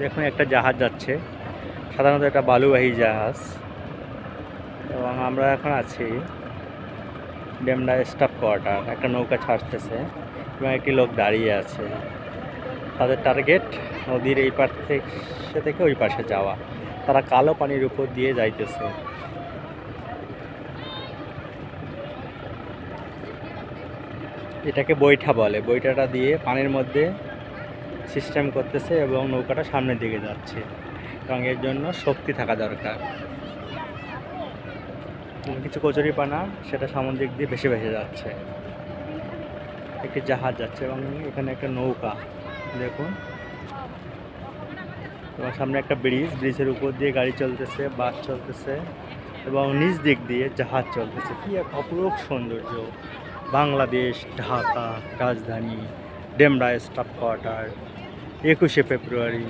দেখুন একটা জাহাজ যাচ্ছে। সাধারণত একটা বালুবাহী জাহাজ। এবং আমরা এখন আছি ডেমরা স্টাফ কোয়ার্টার। একটা নৌকা ছাড়তেছে এবং একটি লোক দাঁড়িয়ে আছে। তাদের টার্গেট নদীর এই পার থেকে থেকে ওই পাশে যাওয়া। তারা কালো পানির উপর দিয়ে যাইতেছে। এটাকে বৈঠা বলে। বৈঠাটা দিয়ে পানির মধ্যে সিস্টেম করতেছে এবং নৌকাটা সামনের দিকে যাচ্ছে। এর জন্য শক্তি থাকা দরকার। কিছু কচুরিপানা সেটা সামুদ্রিক দিয়ে ভেসে ভেসে যাচ্ছে। একটি জাহাজ যাচ্ছে এবং এখানে একটা নৌকা, দেখুন। এবং সামনে একটা ব্রিজ, ব্রিজের উপর দিয়ে গাড়ি চলতেছে, বাস চলতেছে এবং নিচ দিক দিয়ে জাহাজ চলতেছে। কি এক অপরূপ সৌন্দর্য। বাংলাদেশ, ঢাকা, রাজধানী, ডেমরা স্টাফ কোয়ার্টার, একুশে ফেব্রুয়ারি।